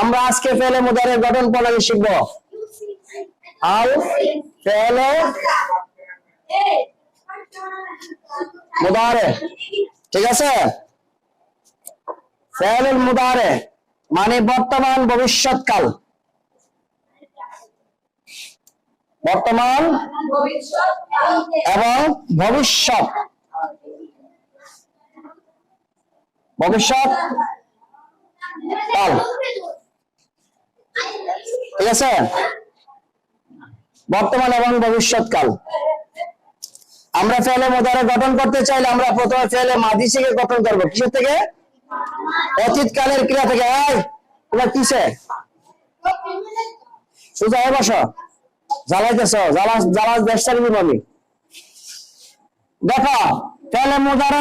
আমরা আজকে ফেলে মুদারের গঠন প্রণালী শিখব। আল ফেলে মুদারে। ঠিক আছে? ফেলের মুদারে মানে বর্তমান ভবিষ্যৎকাল। বর্তমান এবং ভবিষ্যৎ। ভবিষ্যৎ কাল ঠিক আছে? বর্তমান এবং ভবিষ্যৎকাল। আমরা ফেলে মোদারে গঠন করতে চাইলে আমরা প্রথমে ফেলে মাঝি থেকে গঠন করব। কিসের থেকে? অতীতকালের ক্রিয়া থেকে। এই তোমার কিসে? সোজা হয়ে বসো। জ্বালাইতেছ। জ্বালা জ্বালা দেশ চালিয়ে দেখো ফেলে মোদারে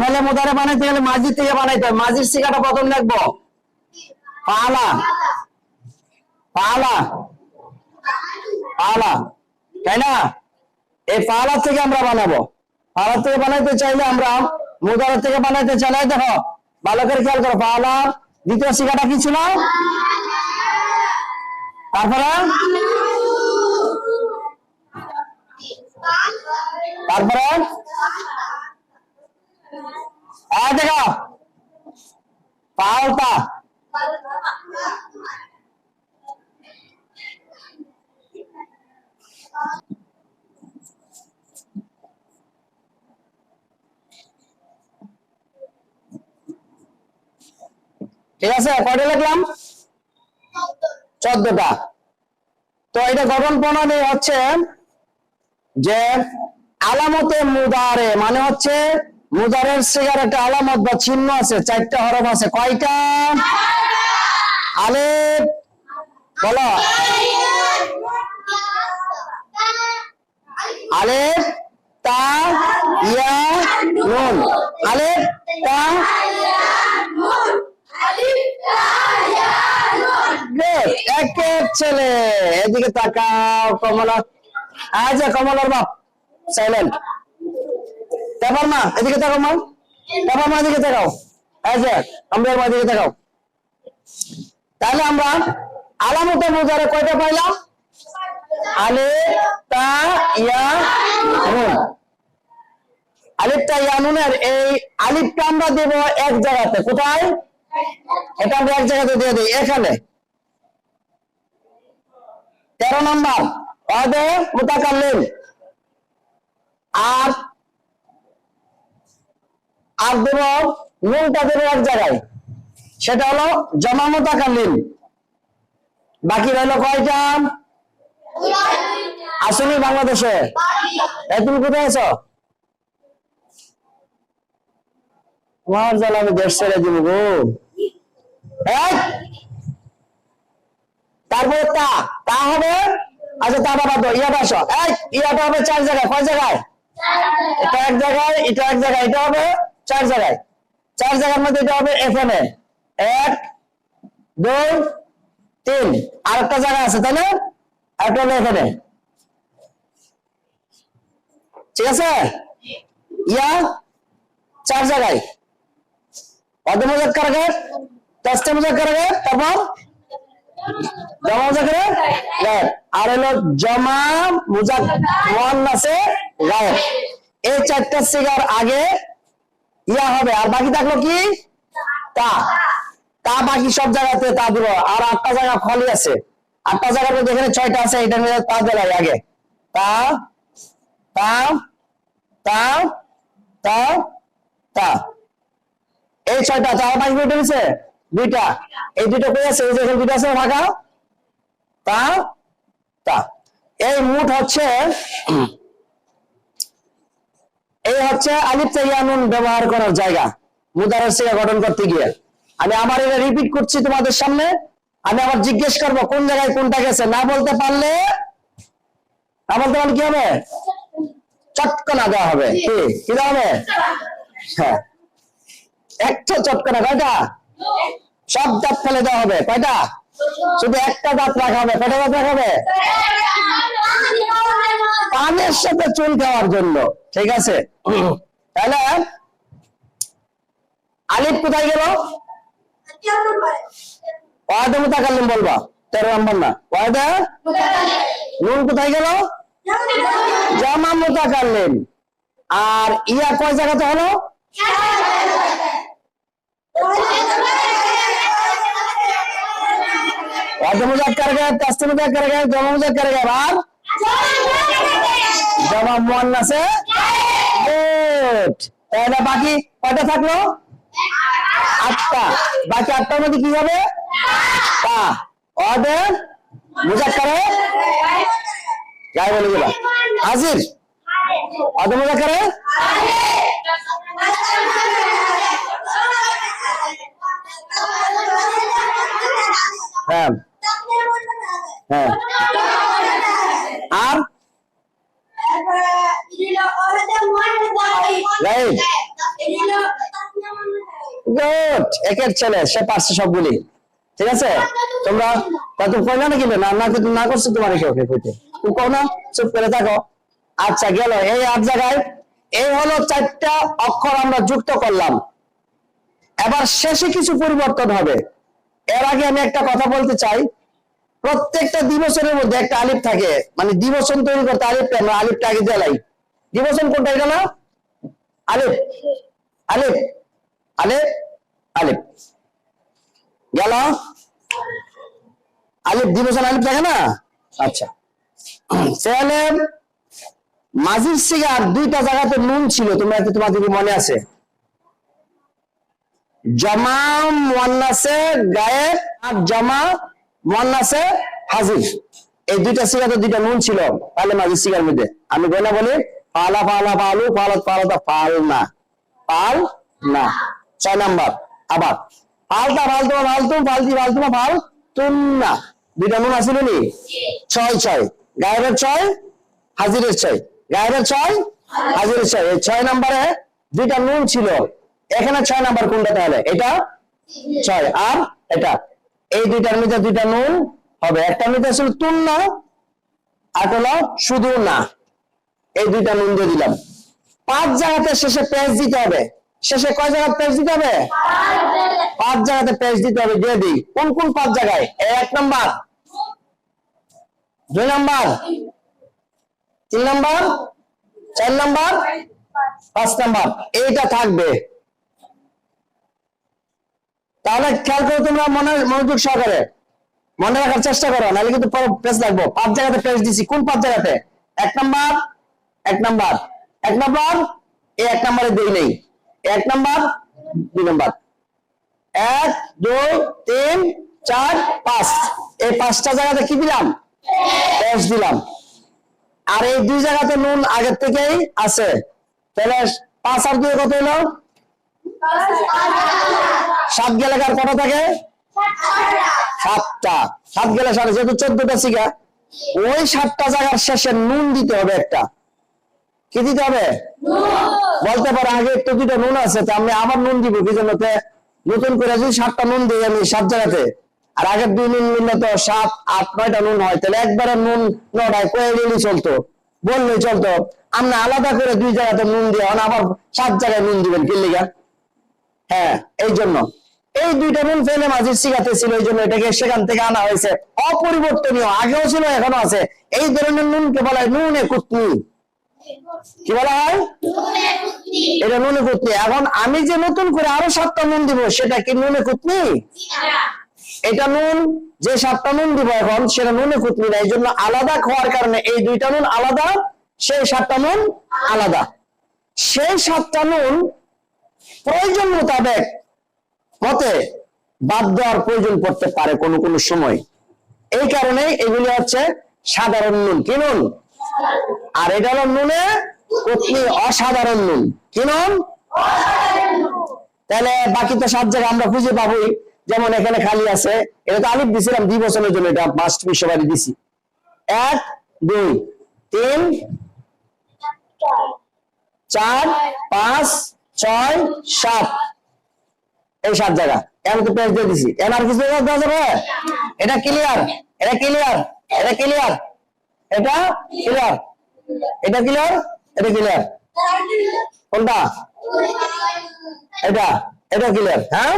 ফেলে মোদারে বানাইতে গেলে মাঝি থেকে বানাইতে হয়। মাঝির শিকাটা প্রথম লিখব। পালা। পালা পালা তাই না? এই পালা থেকে আমরা বানাবো। পালা থেকে বানাইতে চাইলে আমরা মুদারা থেকে বানাইতে চাইলে দেখো, ভালো করে খেয়াল করো। পালা দ্বিতীয় শিকাটা কি ছিল? তারপরে? তারপরে? দেখো, পাল্টা। ঠিক আছে, কয়টা লিখলাম? চোদ্দটা। তো এটা গঠন প্রণালী হচ্ছে যে আলামতে মুদারে মানে হচ্ছে মুদারের সিগার একটা আলামত বা চিহ্ন আছে, চারটা হরফ আছে। কয়টা? আলেফ। বলো। আলেফ, তা, ইয়া, নুন আলেফ তা Good. একের ছেলে। এদিকে তাকাও, কমলা। আচ্ছা কমলার বাপ, সাইলেন্ট। তারপর মা, এদিকে তাকাও মা। তারপর মা, এদিকে তাকাও। আচ্ছা ইয়া আলিফটা এই আলিফটা আমরা দেব এক জায়গাতে। কোথায়? এটা আমরা এক জায়গাতে দিয়ে দিই। এখানে। তেরো নম্বর অদে মুতাকাল্লিম আর আর দেব নুনটা দেব এক জায়গায়। সেটা হলো জমা মুতাকাল্লিম বাকি রইল কয়টা? আসলে বাংলাদেশে। তুমি কোথায় আছো? তোমার জ্বালা আমি দেশ ছেড়ে দিব গো! তারপরে তা তা হবে? আচ্ছা তা বাবা তো ইয়াটা আসো। ইয়াটা হবে চার জায়গায়, কয় জায়গায়? এটা এক জায়গায়, এটা এক জায়গায়, এটা হবে চার জায়গায়। চার জায়গার মধ্যে এটা হবে এখানে এক, দুই, তিন। আর একটা জায়গা আছে, তাই না? একটা হলো এখানে ঠিক আছে? ইয়া, চার জায়গায়। কত মুজাক্কার আগে দশটা মুজাক্কার আগে তারপর? জমা মুজাক্কারে গায়েব। আর হলো জমা মুজাক মুয়ান্নাসে গায়েব। এই চারটা সিগার আগে ইয়া হবে। আর বাকি থাকল কি? তা। তা বাকি সব জায়গাতে তা দিব। আর আটটা জায়গা খালি আছে। আটটা জায়গার মধ্যে এখানে ছয়টা আছে, এটা নিয়ে তা দিলাই আগে। তা তা তা তা তা। এই ছয়টা। চার পাঁচ মিনিট হয়েছে দুইটা। এই দুটো কই আছে? এই যে এখানে দুটো আছে ফাঁকা তা তা। এই মুঠ হচ্ছে এই হচ্ছে আলিফ ইয়ানুন ব্যবহার করার জায়গা। মুদারের সিগা গঠন করতে গিয়ে। আমি আবার এটা রিপিট করছি তোমাদের সামনে। আমি আবার জিজ্ঞেস করব কোন জায়গায় কোনটা গেছে। না বলতে পারলে, না বলতে পারলে কি হবে? চটকনা দেওয়া হবে। কি? কি দেওয়া হবে? হ্যাঁ। একটা চটকনা, কয়টা? সব দাঁত ফেলে দেওয়া হবে, কয়টা? শুধু একটা দাঁত রাখা হবে, কয়টা দাঁত রাখা পানের সাথে চুল খাওয়ার জন্য, ঠিক আছে? তাহলে, আলিফ কোথায় গেল? ওয়াদে মুতাকাল্লিম বলবা, তেরো নাম্বার না। ওয়াদে নুন কোথায় গেল? জামা মুতাকাল্লিম। আর ইয়া কয় জায়গাতে হলো? ওয়াদে মুজাক্কার গে তাসতে মুজাক্কার গে জামা মুজাক্কার গে আর? জামা মুয়ান্নাসে। গুড। তাহলে বাকি কয়টা থাকল? আটটা। বাকি আটটার মধ্যে কি হবে? তা ওয়াদে মুজাক্কারে। গায়ে বলে গেল হাজির। ওয়াদে মুজাক্কারে হ্যাঁ। হ্যাঁ। একের ছেলে, সে পারছে সবগুলি। ঠিক আছে? তোমরা তা তুমি কই না নাকি? না না না করছ তোমার কেউ কইতে তুমি কও না চুপ করে থাকো। আচ্ছা গেল। এই আট জায়গায়। এই হলো চারটা অক্ষর আমরা যুক্ত করলাম। এবার শেষে কিছু পরিবর্তন হবে। এর আগে আমি একটা কথা বলতে চাই। প্রত্যেকটা দিবসের মধ্যে একটা আলিফ থাকে। মানে দিবসন তৈরি করতে আলিফটা আমরা আলিফটা আগে দেলাই দিবসন কোনটা এটা না? আলিফ। আলিফ। আলিফ। আলিফ। গেল। আলিফ দিবসন আলিফ থাকে না? আচ্ছা। তাহলে মাঝির সিগার দুইটা জায়গাতে নুন ছিল। তোমরা তোমাদের মনে আছে? জমা মোয়ান্নাসে গায়েব আর জমা মোয়ান্নাসে হাজির। এই দুইটা সিগাতে দুইটা নুন ছিল তাহলে মাঝির সিগার মধ্যে। আমি গলা বলি, পালা পালা, পালু পালত পালাতা পাল না। পাল না। ছয় নাম্বার, আবার। পালতা ফালতু ফালতু ফালতি ফালতু ফাল তুম না। দুইটা নুন আসিল নি ছয় ছয়। গায়েবের ছয়, হাজিরের ছয়। গায়েবের ছয়, হাজিরের ছয়। এই ছয় নাম্বারে দুইটা নুন ছিল। এখানে ছয় নাম্বার কোনটা তাহলে? এটা ছয়। আর এটা? এই দুইটার মধ্যে দুইটা নুন হবে। একটা মধ্যে আসলে তুন না, আর শুধু না। এই দুইটা নুন দিয়ে দিলাম। পাঁচ জায়গাতে শেষে পেজ দিতে হবে। শেষে কয় জায়গা পেজ দিতে হবে? পাঁচ জায়গাতে পেজ দিতে হবে। দিয়ে দিই। কোন কোন পাঁচ জায়গায়? এক নাম্বার। দুই নাম্বার। তিন নাম্বার। চার নাম্বার। পাঁচ নাম্বার। এইটা থাকবে। তাহলে খেয়াল করো তোমরা মনে, মনোযোগ সহকারে। মনে রাখার চেষ্টা করো, নাহলে কিন্তু পরে পেজ লাগবো। পাঁচ জায়গাতে পেজ দিছি। কোন পাঁচ জায়গাতে? এক নাম্বার এক নাম্বার। এক নাম্বার, এই এক নাম্বারে দুই নেই। এক নাম্বার, দুই নাম্বার। এক, দুই, তিন, চার, পাঁচ। এই পাঁচটা জায়গাতে কি দিলাম? পেজ দিলাম। আর এই দুই জায়গাতে নুন আগের থেকেই আছে। তাহলে পাঁচ আর দুই কত হলো? সাত গেলে কার কটা থাকে? সাতটা। সাত গেলে সাড়ে যেহেতু চোদ্দটা শিখা। ওই সাতটা জায়গার শেষে নুন দিতে হবে একটা। কি দিতে হবে? বলতে পারে আগে একটু দুটো নুন আছে তা আমি আবার নুন দিব কি জন্য? নতুন করে যদি সাতটা নুন দিই আমি সাত জায়গাতে। আর আগের দুই নুন নিলে তো সাত আট নয়টা নুন হয় তাহলে একবারে নুন নটায় কয়ে দিলেই চলতো। বললেই চলতো। আমরা আলাদা করে দুই জায়গাতে নুন দিয়ে আবার সাত জায়গায় নুন দিবেন কি লিগা? হ্যাঁ এই জন্য এই দুইটা নুন ফেলে মাঝির শিখাতে ছিল এই জন্য এটাকে সেখান থেকে আনা হয়েছে। অপরিবর্তনীয় আগেও ছিল এখনও আছে। এই ধরনের নুনকে বলা হয় নুনে কুতনি কি বলা হয়? এটা নুনে কুতনি এখন আমি যে নতুন করে আরও সাতটা নুন দিব সেটা কি নুনে কুতনি এটা নুন যে সাতটা নুন দিব এখন সেটা নুনে কুতনি না। এই জন্য আলাদা খাওয়ার কারণে এই দুইটা নুন আলাদা সেই সাতটা নুন আলাদা। সেই সাতটা নুন প্রয়োজন মোতাবেক মতে বাদ দেওয়ার প্রয়োজন পড়তে পারে কোনো কোনো সময়। এই কারণে এগুলি হচ্ছে সাধারণ নুন। কি নুন? আর এটা হলো নুনে অসাধারণ নুন। কি নুন? তাহলে বাকি তো জায়গা আমরা খুঁজে পাবোই। যেমন এখানে খালি আছে। এটা তো আলিফ দিছিলাম দুই বছরের জন্য, এটা মাস্ট বিশ্ববাড়ি দিছি। এক, দুই, তিন, চার, পাঁচ, ছয়, সাত। এই সাত জায়গা। এর তো পেজ দিয়ে দিছি। এর আর কিছু দেওয়া যাবে এটা ক্লিয়ার এটা ক্লিয়ার এটা ক্লিয়ার এটা ক্লিয়ার এটা ক্লিয়ার এটা ক্লিয়ার কোনটা? এটা। এটা ক্লিয়ার হ্যাঁ?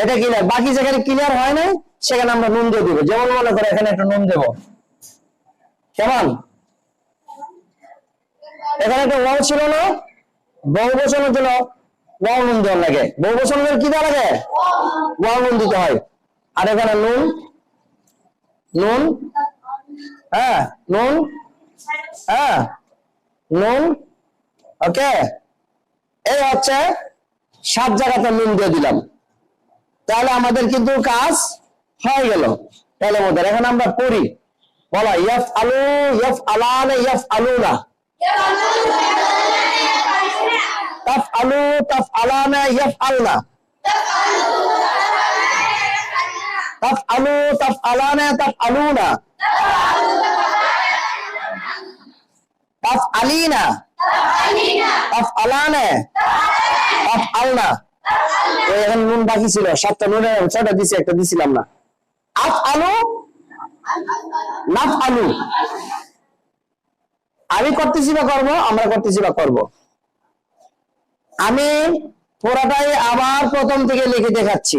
এটা ক্লিয়ার বাকি যেখানে ক্লিয়ার হয় না সেখানে আমরা নুন দিয়ে দিব। যেমন মনে করে, এখানে একটা নুন দেব। কেমন? এখানে একটা ওয়াও ছিল না? বহু বছরের জন্য ওয়াও নুন দেওয়ার লাগে। বহু বছরের কি দেওয়া লাগে? ওয়াও নুন দিতে হয়। আর এখানে নুন নুন হ্যাঁ নুন হ্যাঁ নুন, ওকে। এই হচ্ছে সাত জায়গাতে নুন দিয়ে দিলাম। তাহলে আমাদের কিন্তু কাজ হয়ে গেল। তাহলে আমাদের এখন আমরা পড়ি। বলা ইয়াফ আলু ইয়াফ আলান ইয়াফ আলু না আলান এখন নুন বাকি ছিল, সাতটা নুনে ছয়টা দিছি, একটা দিছিলাম না। আফ আলু নাফ আলু আমি করতেছি বা করব, আমরা করতেছি বা করব। আমি পুরাটাই আবার প্রথম থেকে লিখে দেখাচ্ছি।